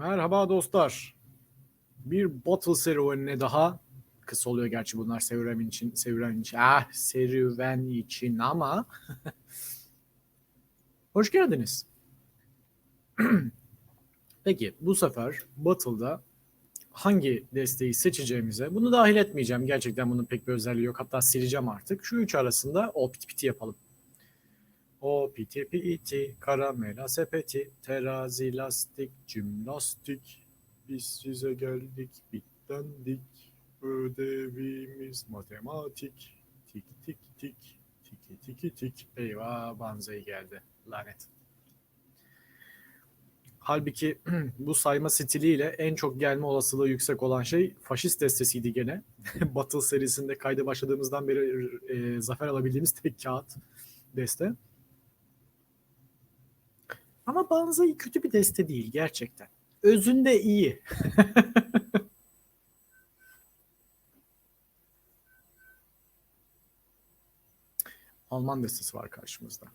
Merhaba dostlar. Bir Battle serüvenine daha kısa oluyor gerçi bunlar serüven için, serüven için, ah serüven için ama hoş geldiniz. Peki bu sefer Battle'da hangi desteği seçeceğimize bunu dahil etmeyeceğim. Gerçekten bunun pek bir özelliği yok. Hatta sileceğim artık. Şu üç arasında o piti piti yapalım. O piti piti, karamela sepeti, terazi lastik, cimnastik. Biz size geldik, bitlendik. Ödevimiz matematik. Tik tik tik, tiki tiki tik. Eyvah banzai geldi. Lanet. Halbuki bu sayma stiliyle en çok gelme olasılığı yüksek olan şey faşist destesiydi gene. Battle serisinde kayda başladığımızdan beri e, zafer alabildiğimiz tek kağıt deste. Ama Banzai kötü bir deste değil gerçekten. Özünde iyi. Alman destesi var karşımızda.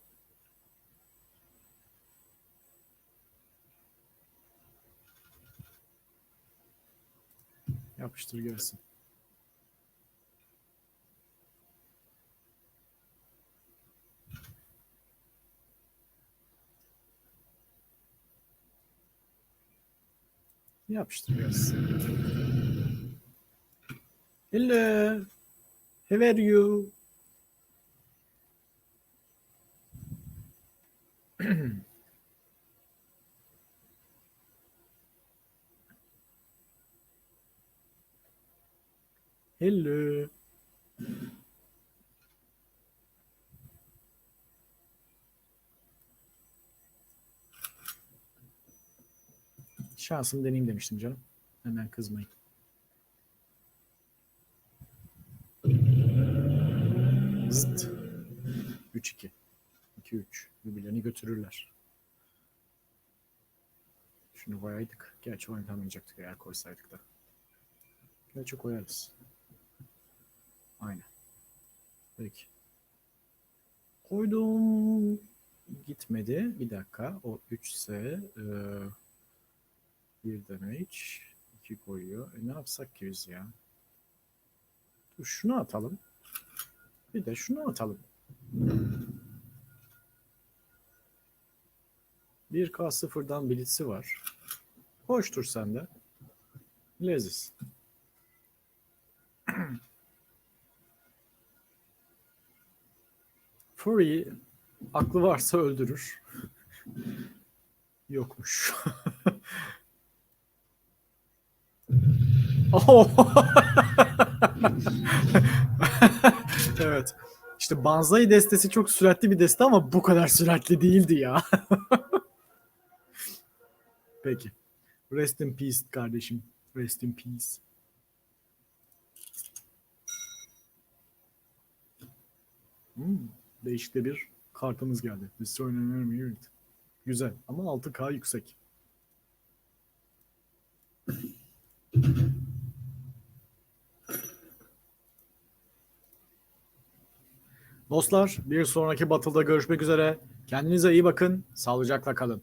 Yapıştır gelsin. Yapıştır gelsin. Hello. How are you? Hello. Şansımı deneyeyim demiştim canım. Hemen kızmayın. Zıt. 3-2. 2-3. Birbirlerini götürürler. Şunu koyaydık. Gerçi oynamayacaktık eğer koysaydık da. Gerçi koyarız. Aynen. Peki. Koydum. Gitmedi. Bir dakika. O 3 ise e, bir damage. 2 koyuyor. E ne yapsak ki biz ya? Dur şunu atalım. Bir de şunu atalım. 1K sıfırdan blitzi var. Hoştur sende. Leziz. Fury aklı varsa öldürür. Yokmuş. Oh! evet. İşte Banzai destesi çok süratli bir deste ama bu kadar süratli değildi ya. Peki. Rest in peace kardeşim. Rest in peace. Hmm, değişik de bir kartımız geldi. Destroy unit. Güzel ama 6K yüksek. Dostlar bir sonraki Battle'da görüşmek üzere. Kendinize iyi bakın. Sağlıcakla kalın.